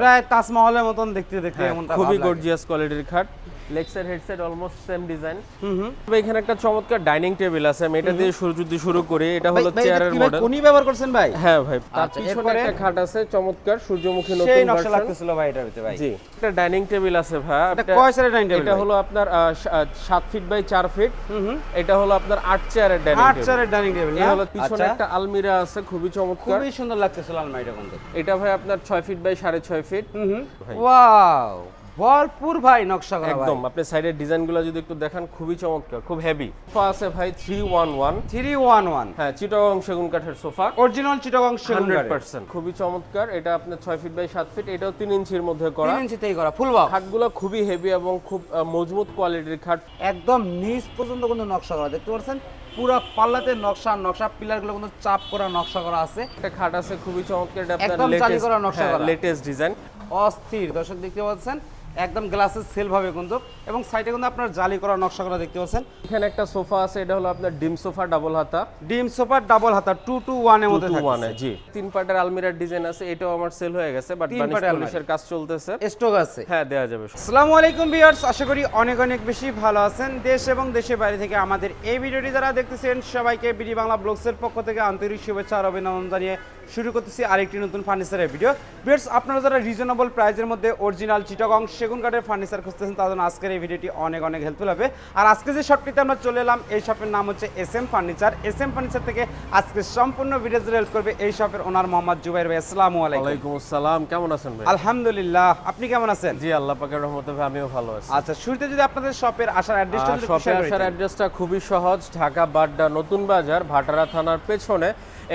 প্রায় তাজমহলের মতন দেখতে দেখতে এমন খুবই গর্জিয়াস কোয়ালিটির খাট। লেক্সের হেডসেট অলমোস্ট সেম ডিজাইন হুম হুম। তবে এখানে একটা চমৎকার ডাইনিং টেবিল আছে আমি এটা দিয়ে শুরু যদি শুরু করি। এটা হলো চেয়ারের মডেল কোনি ব্যবহার করছেন ভাই? হ্যাঁ ভাই তার আচ্ছা, পিছনে একটা খাট আছে চমৎকার সূর্যমুখী সেই নকশা লাগতেছিল ভাই এটার ভিতরে ভাই। জি একটা ডাইনিং টেবিল আছে ভাই। এটা কয় ডাইনিং টেবিল এটা হলো আপনার আহ, সা- আহ, সাত ফিট বাই চার ফিট হুম হুম। এটা হলো আপনার আট চেয়ারের ডাইনিং আট টেবিল চেয়ারের ডাইনিং টেবিল এটা হলো পিছনে আচ্ছা। একটা আলমিরা আছে খুবই চমৎকার। খুবই সুন্দর লাগতেছিল আলমারিটা কিন্তু এটা ভাই আপনার ছয় ফিট বাই সাড়ে ছয় ফিট হুম হুম। ওয়াও! ভরপুর ভাই নকশা করা ভাই। একদম আপনি সাইডের ডিজাইনগুলো যদি একটু দেখেন খুবই চমৎকার খুব হেভি সোফা আছে ভাই three one one three one one হ্যাঁ চিটাগং সেগুন কাঠের সোফা অরিজিনাল চিটাগং সেগুন হান্ড্রেড কাঠের। পার্সেন্ট খুবই চমৎকার। এটা আপনার ছয় ফিট বাই সাত ফিট এটাও তিন ইঞ্চির মধ্যে করা। তিন ইঞ্চিতেই করা ফুল বক্স খাটগুলো খুবই হেভি এবং খুব মজবুত কোয়ালিটির খাট। একদম নিচ পর্যন্ত কিন্তু নকশা করা দেখতে পাচ্ছেন? পুরো পাল্লাতে নকশা নকশা পিলারগুলো কিন্তু চাপ করা নকশা করা আছে। একটা খাট আছে খুবই চমৎকার এটা আপনার লেটেস্ট নকশা লেটেস্ট ডিজাইন অস্থির দর্শক দেখতে পাচ্ছেন? একদম গ্লাসের সেল ভাবে কিন্তু এবং সাইডে কিন্তু আপনার জালি করা নকশা করা দেখতে পাচ্ছেন। এখানে একটা সোফা আছে এটা হলো আপনার ডিম সোফা ডাবল হাতা। ডিম সোফার ডাবল হাতা টু টু ওয়ানের মধ্যে থাকে ওয়ানে জি। তিন পার্টের আলমিরার ডিজাইন আছে এটাও আমার সেল হয়ে গেছে বাট তিন পার্টের পলিশের কাজ চলতেছে। স্টক আছে। হ্যাঁ দেওয়া যাবে। আসসালামু আলাইকুম ভিউয়ার্স আশা করি অনেক অনেক বেশি ভালো আছেন। দেশ এবং দেশের বাইরে থেকে আমাদের এই ভিডিওটি যারা দেখতেছেন সবাইকে বিডি বাংলা ব্লগসের পক্ষ থেকে আন্তরিক শুভেচ্ছা আর অভিনন্দন জানিয়ে শুরু করতেছি আরেকটি নতুন ফার্নিচারের ভিডিও ভিউয়ার্স আপনারা যারা রিজনেবল প্রাইসের মধ্যে অরিজিনাল চিটাগং সেগুন কাঠের ফার্নিচার খুঁজতেছেন তাদের জন্য আজকের এই ভিডিওটি অনেক অনেক হেল্পফুল হবে। আর আজকে যে শপটিতে আমরা চলে এলাম এই শপের নাম হচ্ছে S M furniture S M furniture থেকে আজকে সম্পূর্ণ ভিডিও হেল্প করবে এই শপের ওনার মোহাম্মদ জুবাইর ভাই। আসসালামু আলাইকুম। আসসালাম। কেমন আছেন ভাই? আলহামদুলিল্লাহ। আপনি কেমন আছেন? জি আল্লাহ পাকের রহমতে ভাই আমিও ভালো আছি। আচ্ছা শুরুতে যদি আপনাদের শপের আসার অ্যাড্রেসটা আর যদি শপে আসার অ্যাড্রেসটা খুবই সহজ। ঢাকা বাড্ডা নতুন বাজার ভাটারা থানার পেছনে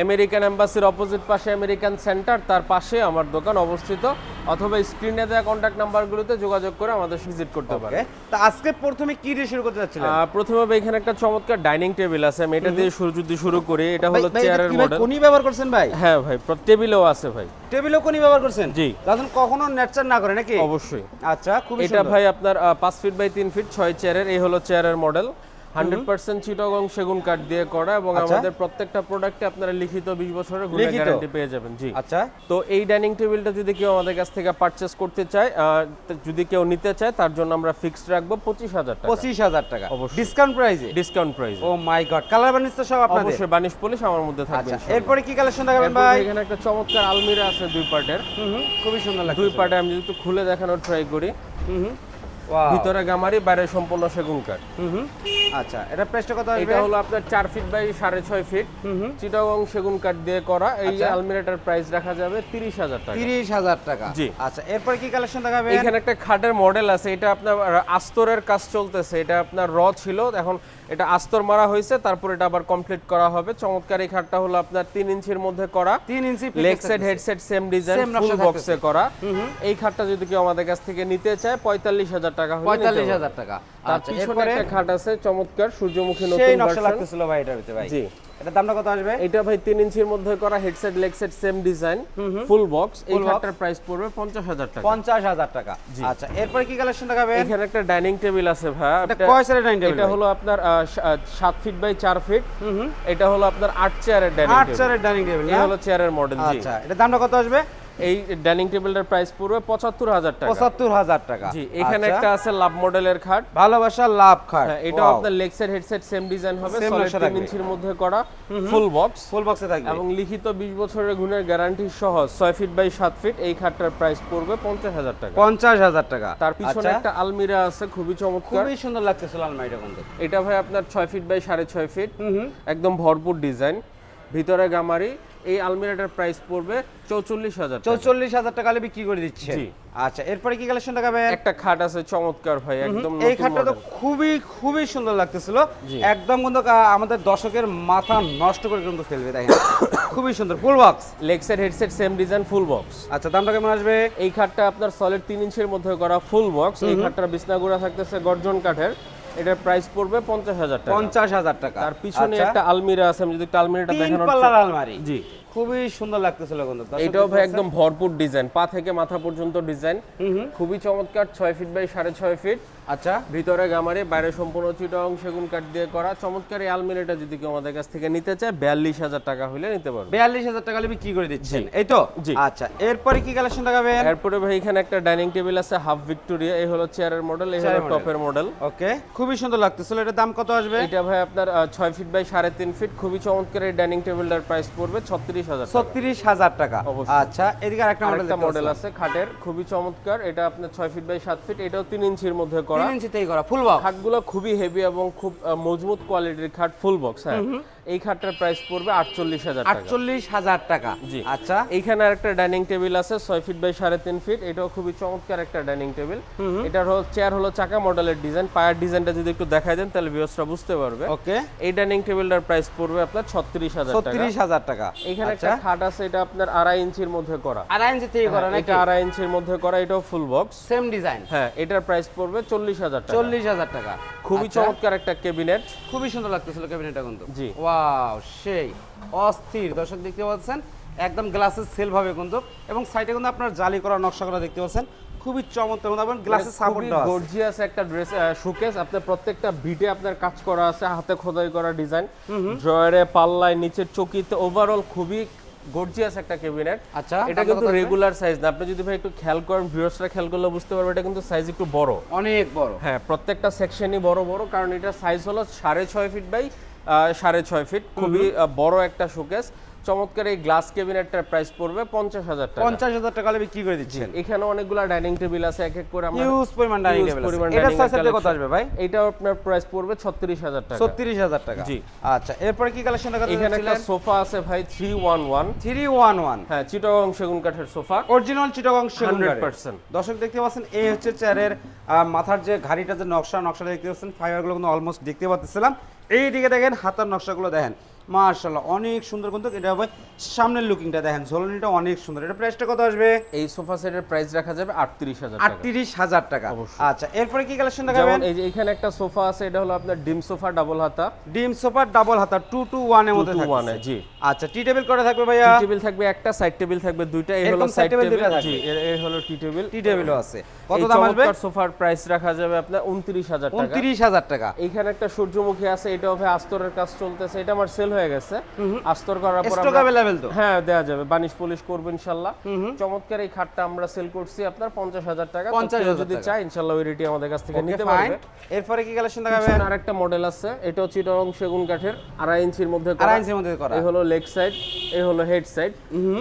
আমেরিকান এম্বাসির অপোজিট পাশে আমেরিকান সেন্টার তার পাশে আমার দোকান অবস্থিত অথবা স্ক্রিনে দেওয়া কন্ট্যাক্ট নাম্বারগুলোতে যোগাযোগ করে আমাদের ভিজিট করতে Okay, তা আজকে প্রথমে কি দিয়ে শুরু করতে যাচ্ছিলেন আহ, প্রথমে ভাই এখানে একটা চমৎকার ডাইনিং টেবিল আছে আমি এটা দিয়ে শুরু যদি শুরু করি এটা হলো চেয়ারের মডেল কোনি ব্যবহার করছেন ভাই? হ্যাঁ ভাই টেবিলও আছে ভাই। টেবিলও কোনি ব্যবহার করছেন? জি। যাতে কখনো নেচার না করে নাকি? অবশ্যই। আচ্ছা খুবই এটা ভাই আপনার আহ, পাঁচ ফিট বাই তিন ফিট ছয় চেয়ারের এই হলো চেয়ারের মডেল হান্ড্রেড পার্সেন্ট চিটগং সেগুন কাঠ দিয়ে করা এবং আচ্ছা। আমাদের প্রত্যেকটা প্রোডাক্টে আপনারা লিখিত বিশ বছরের গ্যারান্টি পেয়ে যাবেন জি। আচ্ছা। তো এই ডাইনিং টেবিলটা যদি কেউ আমাদের কাছ থেকে পারচেস করতে চায় যদি কেউ নিতে চায় তার জন্য আমরা ফিক্সড রাখব পঁচিশ হাজার টাকা। পঁচিশ হাজার টাকা। অবশ্যই। ডিসকাউন্ট প্রাইসে discount price oh my God colour varnish তো সব আপনাদের? অবশ্যই বানিশ পলিশ আমার মধ্যে থাকবে আচ্ছা এরপরে কি কালেকশন দেখাবেন ভাই? এখানে একটা চমৎকার আলমিরা আছে দুই পার্টের। খুবই সুন্দর লাগছে দুই পার্টে আমি যদি একটু খুলে দেখানোর ট্রাই করি। হুম। ভিতরে গামারি বাইরে সম্পূর্ণ সেগুন কাঠ। আচ্ছা এটা প্রাইসটা কত হবে এটা হলো আপনার 4 ফিট বাই সাড়ে ছয় ফিট হুম হুম। চিটাগং সেগুন কাঠ দিয়ে করা। এই আচ্ছা। আলমিরাটার প্রাইস রাখা যাবে তিরিশ হাজার টাকা। তিরিশ হাজার টাকা। জি। আচ্ছা এরপর কি কালেকশন দেখাবেন? এখানে একটা খাটের মডেল আছে। এটা আপনার আস্তরের কাজ চলতেছে। এটা আপনার র ছিল। এখন এটা আস্তর মারা হয়েছে তারপর এটা আবার কমপ্লিট করা হবে। চমৎকার এই খাটটা হলো আপনার তিন ইঞ্চির মধ্যে করা। তিন ইঞ্চি leg set headset same design full বক্সে করা। এই খাটটা যদি কেউ আমাদের কাছ থেকে নিতে চায় পঁয়তাল্লিশ হাজার টাকা হলে নিতে পঁয়তাল্লিশ। হাজার টাকা। আচ্ছা এরপরে একটা খাট আছে চমৎকার সূর্যমুখী সেই নতুন নকশা লাগতেছিল ভাই এটার ভিতরে ভাই। জি। এটা দামটা কত আসবে? এটা ভাই তিন ইঞ্চির মধ্যে করা headset legset same design full box এই খাটটার প্রাইস পড়বে পঞ্চাশ হাজার টাকা। পঞ্চাশ হাজার টাকা। আচ্ছা এরপরে কি কালেকশন দেখাবে এখানে একটা ডাইনিং টেবিল আছে ভাই। এটা কয় ডাইনিং টেবিল এটা হলো আপনার সাত ফিট বাই চার ফিট এটা হলো আপনার আট চেয়ারের ডাইনিং আট টেবিল চেয়ারের ডাইনিং টেবিল এই হলো চেয়ারের মডেল জি। আচ্ছা এটা দামটা কত আসবে? এই ডাইনিং টেবিলটার প্রাইস পড়বে পঁচাত্তর হাজার টাকা। পঁচাত্তর হাজার টাকা। জি এখানে আচ্ছা, একটা আছে লাভ মডেলের খাট। ভালোবাসা লাভ খাট। হ্যাঁ, এটাও আপনার লেগসের হেডসেট সেম ডিজাইন হবে সলিড নকশা তিন ইঞ্চির মধ্যে করা ফুল বক্স ফুল বক্সে থাকবে। এবং লিখিত বিশ বছরের গুণের গ্যারান্টি সহ ছয় ফিট বাই সাত ফিট এই খাটটার প্রাইস পড়বে পঞ্চাশ হাজার টাকা। পঞ্চাশ হাজার টাকা। তার পিছনে আচ্ছা, একটা আলমিরা আছে খুবই চমৎকার। খুবই সুন্দর লাগতেছিল আলমারিটা কিন্তু এটা ভাই আপনার ছয় ফিট বাই সাড়ে ছয় ফিট হুম হুম। একদম ভরপুর ডিজাইন ভিতরে গামারি এই আলমিরাটার প্রাইস পড়বে চৌচল্লিশ হাজার চৌচল্লিশ হাজার টাকা বিক্রি করে দিচ্ছে। আচ্ছা এরপরে কি কালেকশন দেখাবেন একটা খাট আছে চমৎকার ভাই একদম এই খাটটা তো খুবই খুবই সুন্দর লাগতেছিল। একদম কিন্তু আমাদের দর্শকের মাথা নষ্ট করে কিন্তু ফেলবে দেখেন খুবই সুন্দর full box লেগসের headset same design full box আচ্ছা দামটা কেমন আসবে? এই খাটটা আপনার সলিড তিন ইঞ্চির মধ্যে করা ফুল বক্স এই খাটটার বিছনাগুড়া থাকতেছে গর্জন কাঠের। এটার প্রাইস পড়বে পঞ্চাশ হাজার টাকা। পঞ্চাশ হাজার টাকা। তার পিছনে আচ্ছা, একটা আলমিরা আছে আমি যদি একটু আলমিরাটা দেখানোর পাল্লার আলমারি। জি। খুবই সুন্দর লাগতেছিল কিন্তু। এটাও ভাই একদম ভরপুর ডিজাইন পা থেকে মাথা পর্যন্ত ডিজাইন খুবই চমৎকার ছয় ফিট বাই সাড়ে ছয় ফিট আচ্ছা। ভিতরে গামারে বাইরে সম্পূর্ণ চিটং সেগুন কাঠ দিয়ে করা। চমৎকার এই আলমিরাটা যদি কেউ আমাদের কাছ থেকে নিতে চায় বিয়াল্লিশ হাজার টাকা হলে নিতে পারবে। বিয়াল্লিশ হাজার টাকা হলে কি করে দিচ্ছেন। এই তো? জি। আচ্ছা এরপরে কি কালেকশন দেখাবেন? এরপরে ভাই এখানে একটা ডাইনিং টেবিল আছে হাফ ভিক্টোরিয়া এই হলো চেয়ারের মডেল এই হলো টপের মডেল ওকে খুবই সুন্দর লাগতেছিল। এটার দাম কত আসবে? এটা ভাই আপনার ছয় ফিট বাই সাড়ে তিন ফিট খুবই চমৎকার এই ডাইনিং টেবিলটার প্রাইস পড়বে ছত্রিশ ছত্রিশ হাজার টাকা। আচ্ছা এদিকে আরেকটা মডেল মডেল আছে খাটের খুবই চমৎকার। এটা আপনার ছয় ফিট বাই সাত ফিট এটাও তিন ইঞ্চির মধ্যে করা। তিন ইঞ্চিতেই করা ফুল বক্স খাটগুলো খুবই হেভি এবং খুব মজবুত কোয়ালিটির খাট ফুল বক্স হ্যাঁ। এই খাটটার প্রাইস পড়বে আটচল্লিশ হাজার টাকা। আটচল্লিশ হাজার টাকা। জি। আচ্ছা। এইখানে আরেকটা ডাইনিং টেবিল আছে ছয় ফিট বাই সাড়ে তিন ফিট এটাও খুবই চমৎকার একটা ডাইনিং টেবিল এটার হল চেয়ার হলো চাকা মডেলের ডিজাইন পায়ের ডিজাইনটা যদি একটু দেখাই দেন তাহলে ভিউসরা বুঝতে পারবে। ওকে এই ডাইনিং টেবিলটার প্রাইস পড়বে আপনার ছত্রিশ হাজার ছত্রিশ হাজার টাকা। এখানে আচ্ছা একটা খাট আছে এটা আপনার আড়াই ইঞ্চির মধ্যে করা। আড়াই ইঞ্চি থেকে করা নাকি? এটা আড়াই ইঞ্চির মধ্যে করা এটাও ফুল বক্স সেম ডিজাইন হ্যাঁ এটার প্রাইস পড়বে চল্লিশ হাজার টাকা। চল্লিশ হাজার টাকা। খুবই আচ্ছা, চমৎকার একটা ক্যাবিনেট খুবই সুন্দর লাগতেছিল ক্যাবিনেটটা কিন্তু। জি। ওয়াও সেই অস্থির। দর্শক দেখতে পাচ্ছেন একদম গ্লাসের সেল ভাবে কিন্তু। এবং সাইডে কিন্তু আপনার জালি করা নকশা করা দেখতে পাচ্ছেন। খুবই চমৎকার এবং আপনার গ্লাসের সাপোর্ট দেওয়া আছে। গর্জিয়াস একটা ড্রেস শোকেস আপনার প্রত্যেকটা বিটে আপনার কাজ করা আছে হাতে খোদাই করা ডিজাইন ড্রয়ারে পাল্লায় নিচের চকিতে ওভারঅল খুবই গর্জিয়াস একটা ক্যাবিনেট আচ্ছা এটা কিন্তু রেগুলার সাইজ না। আপনি যদি ভাই একটু খেয়াল করেন ভিউয়ার্সরা খেয়াল করলে বুঝতে পারবে এটা কিন্তু সাইজ একটু বড়। অনেক বড়। হ্যাঁ প্রত্যেকটা সেকশনই বড় বড় কারণ এটা সাইজ হলো সাড়ে ছয় ফিট বাই সাড়ে ছয় ফিট খুবই বড় একটা শোকেস চমৎকার এই গ্লাস ক্যাবিনেটটার প্রাইস পড়বে পঞ্চাশ হাজার টাকা। পঞ্চাশ হাজার টাকা হলে বিক্রি করে দিচ্ছেন? এখানে অনেকগুলো ডাইনিং টেবিল আছে এক এক করে আমরা ইউজ পরিমাণ ডাইনিং টেবিল এটা dining সাইজ কত আসবে ভাই? এটাও আপনার প্রাইস পড়বে ছত্রিশ হাজার টাকা। ছত্রিশ হাজার টাকা। জি। আচ্ছা এরপরে কি কালেকশন দেখা এখানে একটা সোফা আছে ভাই three one one three one one হ্যাঁ চিটাগং সেগুন কাঠের সোফা। অরিজিনাল চিটাগং সেগুন কাঠের। পার্সেন্ট দর্শক দেখতে পাচ্ছেন এই হচ্ছে চেয়ারের মাথার যে ঘাড়িটা যে নকশা নকশাটা দেখতে পাচ্ছেন ফাইবারগুলো কিন্তু অলমোস্ট দেখতে পাচ্ছিলাম। এইদিকে দেখেন হাতার নকশাগুলো দেখেন। মার্শাল্লাহ অনেক সুন্দর কিন্তু এটা হবে সামনের লুকিংটা দেখেন ঝোলনিটা অনেক সুন্দর। এটা প্রাইসটা কত আসবে? এই সোফা সেটের প্রাইস রাখা যাবে আটত্রিশ হাজার টাকা। আটত্রিশ হাজার টাকা। আচ্ছা এরপরে কি কালেকশন দেখাবেন? এই যে এখানে একটা সোফা আছে এটা হলো আপনার ডিম সোফা ডাবল হাতা। ডিম সোফার ডাবল হাতা টু টু ওয়ানের মধ্যে টু থাকবে জি। আচ্ছা টি টেবিল করে থাকবে ভাইয়া? টি টেবিল থাকবে একটা সাইড টেবিল থাকবে দুইটা এই হলো সাইড টেবিল। জি এর এর হলো টি টেবিল টি টেবিলও আছে। কত দাম আসবে? চমৎকার সোফার প্রাইস রাখা যাবে আপনার উনত্রিশ হাজার টাকা। উনত্রিশ হাজার টাকা। এইখানে একটা সূর্যমুখী আছে এটা হবে আস্তরের কাজ চলতেছে এটা আমার সেল হয়ে গেছে। আস্তর করার পর স্টক অ্যাভেলেবেল তো? হ্যাঁ দেওয়া যাবে। বানিশ পলিশ করব ইনশাল্লাহ। চমৎকার এই খাটটা আমরা সেল করছি আপনার পঞ্চাশ হাজার টাকা। তো 50,000 যদি টাকা। চায় ইনশাল্লাহ ওই রেটি আমাদের কাছ থেকে নিতে পারবে। এরপরে কি কালেকশন দেখাবেন? পিছনে আরেকটা মডেল আছে। এটা হচ্ছে চিটং সেগুন কাঠের আড়াই ইঞ্চির মধ্যে করা। আড়াই ইঞ্চির মধ্যে করা। এই হলো লেগ সাইড এই হলো হেড সাইড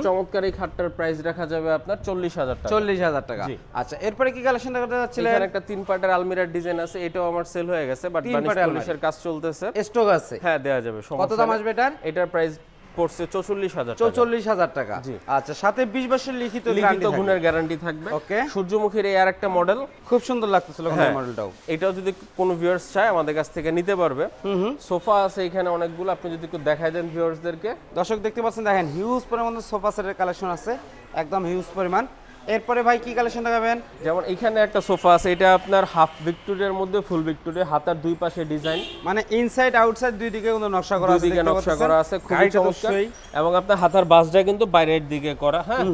চমৎকার এই খাটটার প্রাইস রাখা যাবে আপনার চল্লিশ হাজার টাকা। চল্লিশ হাজার টাকা। আচ্ছা এরপরে কি কালেকশন দেখাতে যাচ্ছিলেন? এখানে একটা তিন পার্টের আলমিরার ডিজাইন আছে। এটাও আমার সেল হয়ে গেছে বাট বানিশ পলিশের কাজ চলতেছে। স্টক আছে। হ্যাঁ দেওয়া যাবে কত দাম। আসবে? এটার এটার প্রাইস পড়ছে চৌচল্লিশ হাজার টাকা। চৌচল্লিশ হাজার টাকা। আচ্ছা সাথে বিশ বছর লিখিত লিখিত গুণের গ্যারান্টি থাকবে। ওকে। সূর্যমুখীর এই আর একটা মডেল খুব সুন্দর লাগতেছিল হ্যাঁ। মডেলটাও এটাও যদি কোনো ভিউয়ার্স চায় আমাদের কাছ থেকে নিতে পারবে। সোফা আছে এখানে অনেকগুলো আপনি যদি একটু দেখাই দেন ভিউয়ার্সদেরকে দর্শক দেখতে পাচ্ছেন দেখেন হিউজ পরিমাণ সোফা সেটের কালেকশন আছে। একদম হিউজ পরিমাণ। এরপরে ভাই কি কালেকশন দেখাবেন? যেমন এখানে একটা সোফা আছে এটা আপনার হাফ ভিক্টোরিয়ার মধ্যে ফুল ভিক্টোরিয়া হাতার দুই পাশে ডিজাইন। মানে ইনসাইড আউটসাইড দুই দিকে কিন্তু নকশা করা দুই আছে দিকে নকশা করা আছে খুবই চমৎকার। এবং আপনার হাতার বাসটা কিন্তু বাইরের দিকে করা হ্যাঁ?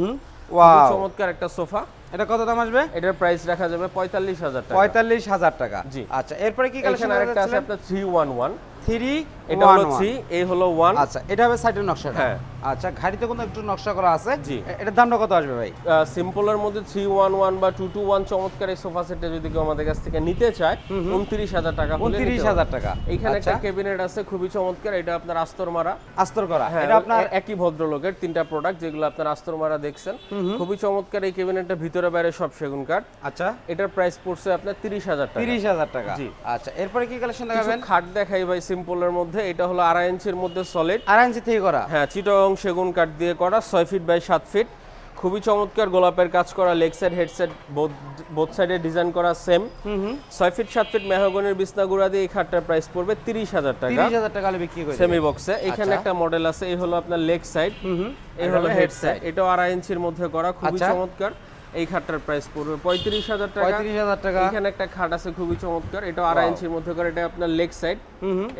ওয়াও চমৎকার একটা সোফা। এটা কত দাম আসবে? এটার প্রাইস রাখা যাবে পঁয়তাল্লিশ হাজার টাকা। পঁয়তাল্লিশ হাজার টাকা। জি। আচ্ছা এরপরে কি কালেকশন আরেকটা আছে আপনার থ্রি ওয়ান ওয়ান থ্রি এটা হলো থ্রি এই হলো ওয়ান আচ্ছা এটা হবে সাইডের নকশাটা। হ্যাঁ। আচ্ছা ঘাড়িতে কোনো একটু নকশা করা আছে? জি। এটার দামটা কত আসবে ভাই? সিম্পলের মধ্যে থ্রি ওয়ান ওয়ান বা টু টু ওয়ান চমৎকার এই সোফা সেটটা যদি কেউ আমাদের কাছ থেকে নিতে চায় উনত্রিশ হাজার টাকা উনত্রিশ নিতে হাজার। টাকা। এইখানে একটা আচ্ছা, ক্যাবিনেট আছে খুবই চমৎকার এটা আপনার আস্তর মারা আস্তর করা। হ্যাঁ এটা আপনার একই ভদ্রলোকের তিনটা প্রোডাক্ট যেগুলো আপনার আস্তর মারা দেখছেন খুবই চমৎকার এই ক্যাবিনেটটা ভিতরে বাইরে সব সেগুন কাঠ। আচ্ছা। এটার প্রাইস পড়ছে আপনার তিরিশ হাজার টাকা। তিরিশ হাজার টাকা। জি। আচ্ছা এরপরে কি কালেকশন দেখাবেন? খাট দেখাই ভাই সিম্পলের মধ্যে। এটা হলো আড়াই ইঞ্চির মধ্যে সলিড আড়াই ইঞ্চি থেকে করা। হ্যাঁ চিটং সেগুন কাঠ দিয়ে করা ছয় ফিট বাই সাত ফিট খুবই চমৎকার গোলাপের কাজ করা লেগ সাইড হেডসেট বোথ সাইডে ডিজাইন করা সেম ছয় ফিট সাত ফিট মেহগনের বিছনা গুঁড়া দিয়ে এই খাটটার প্রাইস পড়বে তিরিশ হাজার টাকা। তিরিশ হাজার টাকা বিক্রি করে সেমি বক্সে এখানে আচ্ছা। একটা মডেল আছে এই হলো আপনার লেগ সাইড এই হলো হেড সাইড এটাও আড়াই ইঞ্চির মধ্যে করা খুবই আচ্ছা। চমৎকার। এই খাটটার প্রাইস পড়বে পঁয়ত্রিশ হাজার টাকা। পঁয়ত্রিশ হাজার টাকা। এখানে একটা খাট আছে খুবই চমৎকার। এটা আড়াই ইঞ্চির মধ্যে করে এটা আপনার লেগ সাইড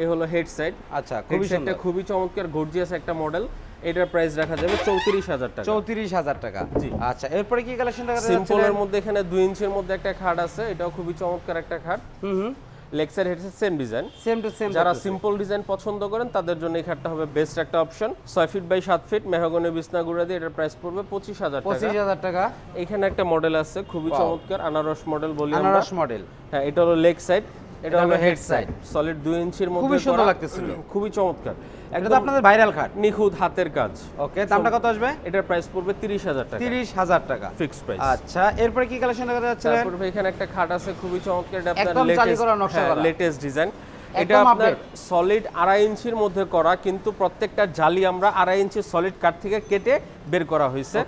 এই হলো হেড সাইড আচ্ছা খুবই খুবই চমৎকার গর্জিয়াস একটা মডেল এটার প্রাইস রাখা যাবে চৌত্রিশ হাজার টাকা। চৌত্রিশ হাজার টাকা। জি। আচ্ছা এরপরে কি কালেকশন দেখা সিম্পলের মধ্যে এখানে দুই ইঞ্চির মধ্যে একটা খাট আছে এটাও খুবই চমৎকার একটা খাট। হুম হুম। Lexar headset same design same two same যারা সিম্পল ডিজাইন পছন্দ করেন তাদের জন্য এই খাটটা হবে বেস্ট একটা অপশন ছয় ফিট বাই সাত ফিট মেহগনি বিছনা গুঁড়া দিয়ে এটার প্রাইস পড়বে পঁচিশ হাজার টাকা। পঁচিশ হাজার টাকা। এখানে একটা মডেল আছে খুবই চমৎকার আনারস মডেল বলি আনারস মডেল হ্যাঁ এটা হলো লেগ সাইড এটা হলো হেড সাইড সলিড দুই ইঞ্চির মধ্যে খুবই সুন্দর লাগতেছিল। খুবই চমৎকার। এটা তো আপনাদের ভাইরাল খাট নিখুঁত হাতের কাজ। ওকে দামটা কত আসবে? এটার প্রাইস পড়বে তিরিশ হাজার টাকা। তিরিশ হাজার টাকা। ফিক্স প্রাইস আচ্ছা এরপরে কি কালেকশন দেখা যাচ্ছে তারপর এখানে একটা খাট আছে খুবই চমৎকার এটা আপনার লেটেস্ট লেটেস্ট ডিজাইন এটা আপনার। সলিড আড়াই ইঞ্চির মধ্যে করা কিন্তু প্রত্যেকটা জালি আমরা আড়াই ইঞ্চি সলিড কাঠ থেকে কেটে বের করা হয়েছে।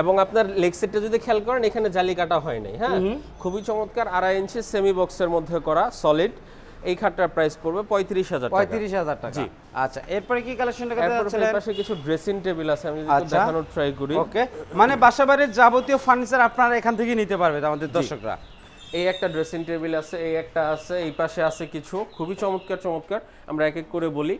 এবং আপনার লেগ সেটটা যদি খেয়াল করেন এখানে জালি কাটা হয় নাই হ্যাঁ? খুবই চমৎকার আড়াই ইঞ্চি সেমি বক্সের মধ্যে করা সলিড এই খাটটার প্রাইস পড়বে পঁয়ত্রিশ হাজার পঁয়ত্রিশ হাজার টাকা। জি। আচ্ছা এরপরে কি কালেকশন পাশে কিছু ড্রেসিং টেবিল আছে আমি যদি আচ্ছা। দেখানোর ট্রাই করি। ওকে। মানে বাসা বাড়ির যাবতীয় ফার্নিচার আপনারা এখান থেকে নিতে পারবেন আমাদের দর্শকরা। এই একটা ড্রেসিং টেবিল আছে, এই একটা আছে, এই পাশে আছে কিছু। খুবই চমৎকার চমৎকার। আমরা এক এক করে বলি।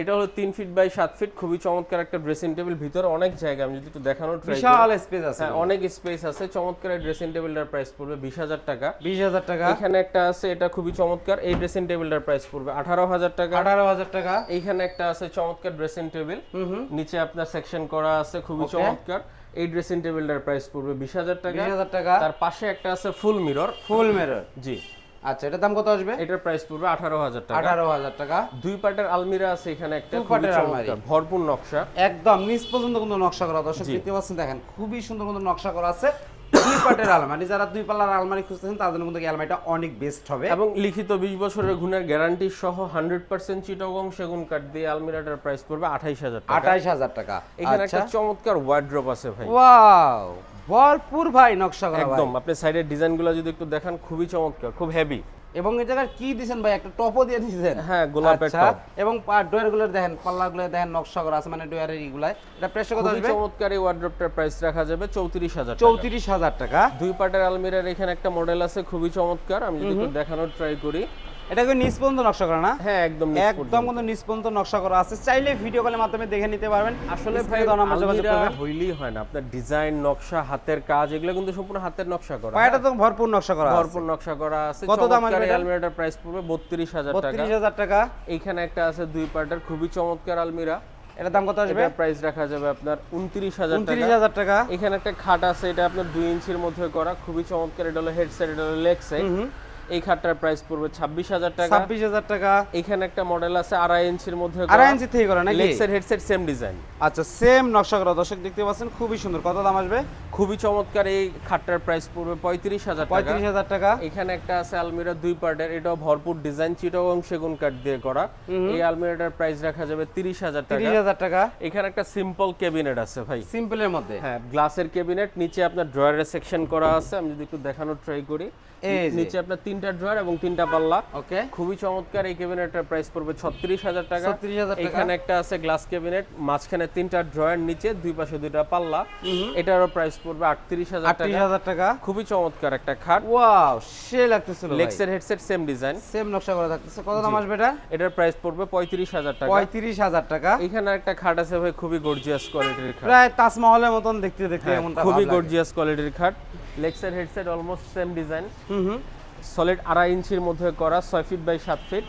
এটা হলো তিন ফিট বাই সাত ফিট খুবই চমৎকার একটা ড্রেসিং টেবিল ভিতরে অনেক জায়গা আমি যদি একটু দেখানোর ট্রাই বিশাল স্পেস আছে। হ্যাঁ অনেক স্পেস আছে। চমৎকার এই ড্রেসিং টেবিলটার প্রাইস পড়বে বিশ হাজার টাকা। বিশ হাজার টাকা। এখানে একটা আছে এটা খুবই চমৎকার। এই ড্রেসিং টেবিলটার প্রাইস পড়বে আঠারো হাজার টাকা। আঠারো হাজার টাকা। এইখানে একটা আছে চমৎকার ড্রেসিং টেবিল নিচে আপনার সেকশন করা আছে খুবই চমৎকার। এই ড্রেসিং টেবিলটার প্রাইস পড়বে বিশ হাজার টাকা। বিশ হাজার টাকা। তার পাশে একটা আছে ফুল মিরর ফুল মিরর জি। আচ্ছা এটার দাম কত আসবে? এটার প্রাইস পড়বে আঠারো হাজার টাকা। আঠারো হাজার টাকা। দুই পার্টের আলমিরা আছে এখানে একটা এর চমৎকার, আলমারি। ভরপুর নকশা। একদম নিচ পর্যন্ত কিন্তু নকশা করা দর্শক দেখতে পাচ্ছেন দেখেন খুবই সুন্দর কিন্তু নকশা করা আছে। দুই পাটের আলমারি যারা দুই পাল্লার আলমারি খুঁজতেছেন তাদের কিন্তু এই আলমারিটা অনেক বেস্ট হবে। এবং লিখিত বিশ বছরের গুণের গ্যারান্টি সহ হান্ড্রেড পার্সেন্ট চিটগং সেগুন কাঠ দিয়ে আলমিরাটার প্রাইস পড়বে আঠাইশ হাজার টাকা। আঠাইশ হাজার টাকা। এখানে আচ্ছা। একটা চমৎকার ওয়ার্ড্রপ আছে ভাই। ওয়াও ভরপুর ভাই নকশা করা একদম আপনি সাইডের ডিজাইনগুলো যদি একটু দেখান খুবই চমৎকার খুব হেভি এবং এই জায়গায় কি দিছেন ভাই? একটা টপও দিয়ে দিয়েছেন হ্যাঁ, গোলাপের আচ্ছা, টপ। এবং ডোয়ারগুলো দেখেন পাল্লা গুলো দেখেন নকশা করা আছে মানে ডোয়ারের ইগুলাই এটা প্রেস কত আসবে? চমৎকার এই ওয়ার্ড্রপটার প্রাইস রাখা যাবে চৌত্রিশ হাজার চৌত্রিশ হাজার টাকা। দুই পাটের আলমিরার এখানে একটা মডেল আছে খুবই চমৎকার। আমি যদি একটু দেখানোর ট্রাই করি। এটা কি নিচ পর্যন্ত নকশা করা না? হ্যাঁ একদম একদম। কিন্তু নিচ পর্যন্ত নকশা করা আছে। চাইলে ভিডিও কলের মাধ্যমে দেখে নিতে পারবেন। আসলে ভাই হইলেই হয় না। আপনার ডিজাইন নকশা হাতের কাজ এগুলো কিন্তু সম্পূর্ণ হাতের নকশা করা। পায়াটা তো ভরপুর নকশা করা আছে। ভরপুর নকশা করা আছে। কত দাম আসবে এটার? আলমিরাটার প্রাইস পড়বে বত্রিশ হাজার টাকা। বত্রিশ হাজার টাকা। এইখানে একটা আছে দুই পার্টের খুবই চমৎকার আলমিরা। এটার দাম কত আসবে? প্রাইস রাখা যাবে আপনার উনত্রিশ হাজার উনত্রিশ টাকা হাজার টাকা। এখানে একটা খাট আছে এটা আপনার দুই ইঞ্চির মধ্যে করা। খুবই চমৎকার এটা হলো হেডসেট এটা হলো লেগ এই খাটটার প্রাইস পড়বে ছাব্বিশ হাজার টাকা। ছাব্বিশ হাজার টাকা। এখানে একটা মডেল আছে আড়াই ইঞ্চির মধ্যে আড়াই ইঞ্চি থেকে করা নাকি? লেগসের হেডসেট সেম ডিজাইন আচ্ছা সেম নকশা করা। দর্শক দেখতে পাচ্ছেন খুবই সুন্দর। কত দাম আসবে? খুবই চমৎকার এই খাটটার প্রাইস পড়বে পঁয়ত্রিশ হাজার টাকা। পঁয়ত্রিশ হাজার টাকা। এখানে একটা আছে আলমিরা দুই পার্টের। এটাও ভরপুর ডিজাইন চিটাগং সেগুন কাঠ দিয়ে করা। এই আলমিরাটার প্রাইস রাখা যাবে তিরিশ হাজার টাকা। তিরিশ হাজার টাকা। এখানে একটা সিম্পল ক্যাবিনেট আছে ভাই। সিম্পলের মধ্যে। হ্যাঁ গ্লাসের ক্যাবিনেট নিচে আপনার ড্রয়ারের সেকশন করা আছে। আমি যদি একটু দেখানোর ট্রাই করি। নিচে আপনার তিনটা ড্রয়ার এবং তিনটা পাল্লা। ওকে খুবই চমৎকার এই ক্যাবিনেটের প্রাইস পড়বে ছত্রিশ হাজার টাকা। 36,000 টাকা। এখানে একটা আছে গ্লাস ক্যাবিনেট মাঝখানে তিনটা ড্রয়ার নিচে দুই পাশে দুইটা পাল্লা। এটারও প্রাইস পড়বে আটত্রিশ হাজার আটত্রিশ টাকা হাজার টাকা। খুবই চমৎকার একটা খাট। ওয়াও সে লাগতেছিল লেক্সের হেডসেট সেম ডিজাইন সেম নকশা করা থাকতেছে। কত দাম আসবে এটা? এটার প্রাইস পড়বে পঁয়ত্রিশ হাজার টাকা। পঁয়ত্রিশ হাজার টাকা। এখানে একটা খাট আছে ভাই খুবই গর্জিয়াস কোয়ালিটির খাট। প্রায় তাজমহলের মতন দেখতে দেখতে হ্যাঁ, এমনটা খুবই গর্জিয়াস কোয়ালিটির খাট। লেক্সের হেডসেট অলমোস্ট সেম ডিজাইন হুম হুম। সলিড আড়াই ইঞ্চির মধ্যে করা ছয় ফিট বাই সাত ফিট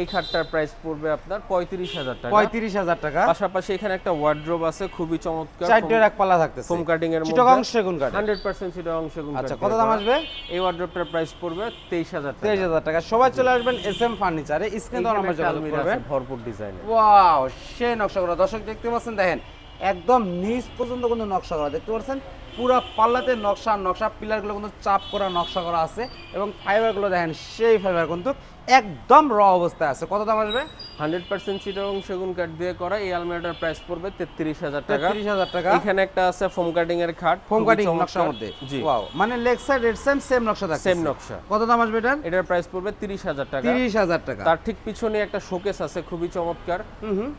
এই খাটটার প্রাইস পড়বে আপনার পঁয়ত্রিশ হাজার টাকা। পঁয়ত্রিশ হাজার টাকা। পাশাপাশি এখানে একটা ওয়ার্ড্রোব আছে খুবই চমৎকার চারটের এক পাল্লা থাকতেছে। ফোম কাটিং এর চিটাগং মধ্যে। সেগুন কাঠ হান্ড্রেড পার্সেন্ট সেটা অংশ আচ্ছা কত দাম আসবে? এই ওয়ার্ড্রোবটার প্রাইস পড়বে তেইশ হাজার টাকা। তেইশ হাজার টাকা। সবাই চলে আসবেন এস এম ফার্নিচারে স্ক্রিন তো এইখানে নাম্বার যোগাযোগ করবেন। ভরপুর ডিজাইন ওয়াও সে নকশা করা দর্শক দেখতে পাচ্ছেন দেখেন একদম নিচ পর্যন্ত কিন্তু নকশা করা। দেখতে পাচ্ছেন? পুরো পাল্লাতে নকশা নকশা পিলারগুলো কিন্তু চাপ করা নকশা করা আছে এবং ফাইবারগুলো দেখেন সেই ফাইবার কিন্তু একদম র অবস্থায় আছে। কত দাম আসবে? হান্ড্রেড পার্সেন্ট চিটাগং সেগুন কাঠ দিয়ে করা। এই আলমিরাটার প্রাইস পড়বে তেত্রিশ হাজার টাকা। তেত্রিশ হাজার টাকা। এখানে একটা আছে ফোম কাটিং এর খাট। Foam cutting. নকশার মধ্যে। জি। ওয়াও মানে leg side red same same নকশা থাকে সেম নকশা। কত দাম আসবে এটার? এটার প্রাইস পড়বে তিরিশ হাজার টাকা। তিরিশ হাজার টাকা। তার ঠিক পিছনে একটা শোকেস আছে খুবই চমৎকার। হুম।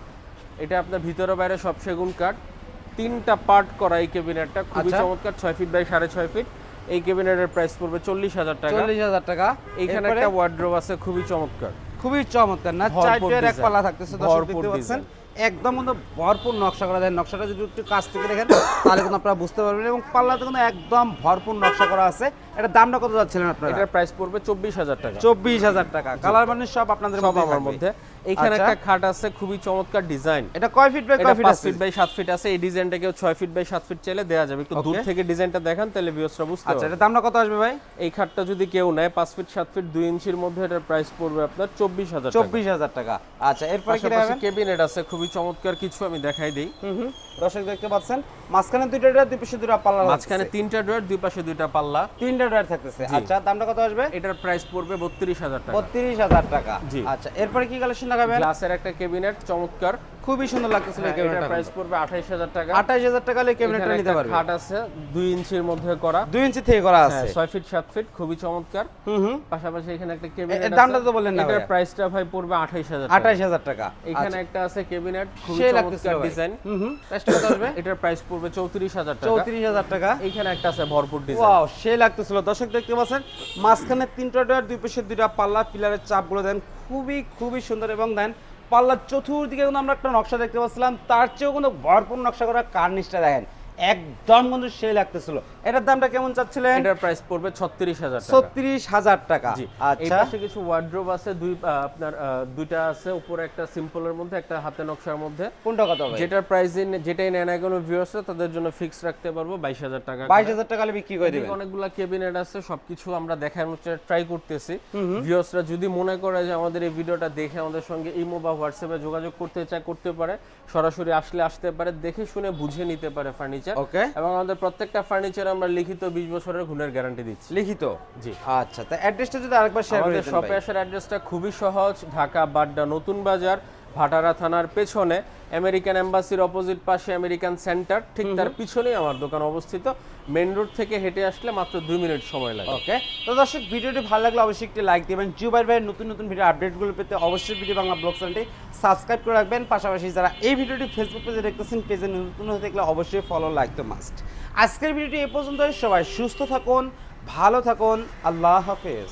এটা আপনার ভিতরে বাইরে সব সেগুন কাঠ। তিনটা পার্ট করা এই কেবিনেটটা। খুবই আচ্ছা। চমৎকার ছয় ফিট বাই সাড়ে ছয় ফিট। এই কেবিনেটের প্রাইস পড়বে চল্লিশ হাজার টাকা। চল্লিশ হাজার টাকা। এখানে একটা ওয়ার্ড্রোব আছে খুবই চমৎকার। খুবই চমৎকার না? চারটের এক। পাল্লা থাকতেছে দর্শক দেখতে পাচ্ছেন? একদম কিন্তু ভরপুর নকশা করা। দেন নকশাটা যদি একটু কাছ থেকে দেখেন তাহলে কিন্তু আপনারা বুঝতে পারবেন। এবং পাল্লাতে কিন্তু একদম ভরপুর নকশা করা আছে। এটা দামটা কত যাচ্ছিলেন আপনারা? এটার প্রাইস পড়বে চব্বিশ হাজার টাকা। চব্বিশ হাজার টাকা। কালার মানে সব আপনাদের সব আমার মধ্যে। এইখানে আচ্ছা। একটা খাট আছে খুবই চমৎকার ডিজাইন। এটা কয় ফিট বাই কয় ফিট আছে? ফিট বাই সাত ফিট আছে এই ডিজাইনটা কেউ ছয় ফিট বাই সাত ফিট চাইলে দেওয়া যাবে। একটু দূর থেকে ডিজাইনটা দেখান তাহলে ভিউসরা বুঝতে আচ্ছা এটা দামটা কত আসবে ভাই? এই খাটটা যদি কেউ নেয় পাঁচ ফিট সাত ফিট দুই ইঞ্চির মধ্যে এটার প্রাইস পড়বে আপনার চব্বিশ হাজার চব্বিশ হাজার টাকা। আচ্ছা এরপরে কি দেখাবেন? কেবিনেট আছে খুবই চমৎকার কিছু আমি দেখাই দিই। হুম হুম। দর্শক দেখতে পাচ্ছেন মাঝখানে দুইটা ডয়ার দুই পাশে দুইটা পাল্লা মাঝখানে তিনটা ডোর দুই পাশে দুইটা পাল্লা। তিনটা ডয়ার থাকতেছে। আচ্ছা দামটা কত আসবে? এটার প্রাইস পড়বে বত্রিশ হাজার টাকা। বত্রিশ হাজার টাকা। জি। আচ্ছা এরপরে কি কালেকশন দেখাবেন গ্লাসের একটা কেবিনেট চমৎকার। খুবই সুন্দর লাগতেছিল এই ক্যামেরাটা প্রাইস পড়বে আঠাইশ হাজার টাকা। আঠাশ হাজার টাকা হলে ক্যামেরাটা এখানে নিতে পারবে। খাট আছে দুই ইঞ্চির মধ্যে করা। দুই ইঞ্চি থেকে করা হ্যাঁ, আছে। ছয় ফিট সাত ফিট খুবই চমৎকার। হুম হুম। পাশাপাশি এখানে একটা কেবিনেট এর দামটা তো বললেন না এটার প্রাইসটা ভাই পড়বে আঠাইশ হাজার আঠাশ হাজার টাকা। এখানে একটা আছে কেবিনেট খুবই চমৎকার ডিজাইন হুম হুম। প্রাইসটা কত আসবে? এটার প্রাইস পড়বে চৌত্রিশ হাজার টাকা। চৌত্রিশ হাজার টাকা। এইখানে একটা আছে ভরপুর ডিজাইন ওয়াও সে লাগতেছিল। দর্শক দেখতে পাচ্ছেন মাঝখানে তিনটা ডয়ার দুই পাশে দুইটা পাল্লা পিলারের চাপগুলো দেন খুবই খুবই সুন্দর এবং দেন পাল্লার চতুর্দিকে কিন্তু আমরা একটা নকশা দেখতে পাচ্ছিলাম। তার চেয়েও কিন্তু ভরপুর নকশা করা কার্নিশটা দেখেন। একদম কিন্তু সেই লাগতেছিল। এটার দামটা কেমন চাচ্ছিলেন? এটার প্রাইস পড়বে ছত্রিশ হাজার টাকা। ছত্রিশ হাজার টাকা। জি এই আচ্ছা। পাশে কিছু ওয়ার্ড্রোব আছে দুই আপনার দুইটা আছে উপরে একটা সিম্পলের মধ্যে একটা হাতে নকশার মধ্যে। কোনটা কত হবে যেটার প্রাইস যেটাই নেয় না কোনো ভিউয়ার্স তাদের জন্য ফিক্স রাখতে পারব বাইশ হাজার টাকা করে। বাইশ হাজার টাকা হলে বিক্রি করে দিবেন। অনেকগুলা কেবিনেট আছে সবকিছু আমরা দেখানোর ট্রাই করতেছি। ভিউয়ার্সরা যদি মনে করে যে আমাদের এই ভিডিওটা দেখে আমাদের সঙ্গে ইমো বা হোয়াটসঅ্যাপে যোগাযোগ করতে চায় করতে পারে সরাসরি আসলে আসতে পারে দেখে শুনে বুঝে নিতে পারে ফার্নিচার ওকে এবং আমাদের প্রত্যেকটা ফার্নিচার আমরা লিখিত বিশ বছরের গুণের গ্যারান্টি দিচ্ছি। লিখিত? জি। আচ্ছা তা অ্যাড্রেসটা যদি আরেকবার শেয়ার করে আমাদের শপে আসার অ্যাড্রেসটা খুবই সহজ ঢাকা বাড্ডা নতুন বাজার ভাটারা থানার পেছনে আমেরিকান এম্বাসির অপোজিট পাশে আমেরিকান সেন্টার ঠিক তার পিছনেই আমার দোকান অবস্থিত। মেন রোড থেকে হেঁটে আসলে মাত্র দুই মিনিট সময় লাগে। ওকে তো দর্শক ভিডিওটি ভালো লাগলে অবশ্যই একটি লাইক দিবেন। জুবাইর ভাইয়ের নতুন নতুন ভিডিও আপডেটগুলো পেতে অবশ্যই ভিডিও বাংলা ব্লগ চ্যানেলটি সাবস্ক্রাইব করে রাখবেন। পাশাপাশি যারা এই ভিডিওটি ফেসবুক পেজে দেখতেছেন পেজে নতুন হয়ে থাকলে অবশ্যই ফলো লাইক তো মাস্ট আজকের ভিডিওটি এ পর্যন্ত সবাই সুস্থ থাকুন ভালো থাকুন। আল্লাহ হাফেজ।